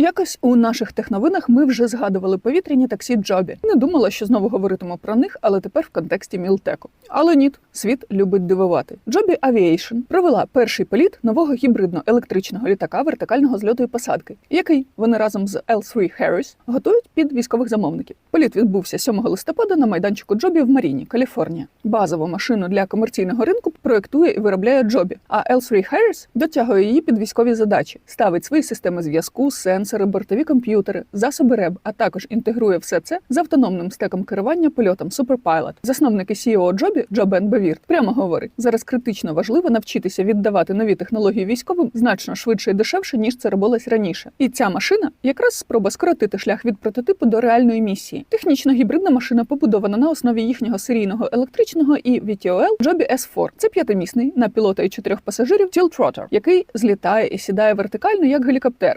Якось у наших техновинах ми вже згадували повітряні таксі Джобі. Не думала, що знову говоритиму про них, але тепер в контексті Мілтеку. Але ні, світ любить дивувати. Джобі Aviation провела перший політ нового гібридно-електричного літака вертикального зльоту і посадки, який вони разом з L3 Harris готують під військових замовників. Політ відбувся 7 листопада на майданчику Джобі в Маріні, Каліфорнія. Базову машину для комерційного ринку проектує і виробляє Джобі, а L3 Harris дотягує її під військові задачі, ставить свої системи зв'язку, сенсори, бортові комп'ютери, засоби РЕБ, а також інтегрує все це з автономним стеком керування польотом Superpilot. Засновник і CEO Джобі Джо Бен Бевірт прямо говорить: зараз критично важливо навчитися віддавати нові технології військовим значно швидше і дешевше, ніж це робилось раніше. І ця машина якраз спроба скоротити шлях від прототипу до реальної місії. Технічно гібридна машина побудована на основі їхнього серійного електричного і VTOL Джобі S4. Це п'ятимісний на пілота і чотирьох пасажирів Tiltrotor, який злітає і сідає вертикально як гелікоптер,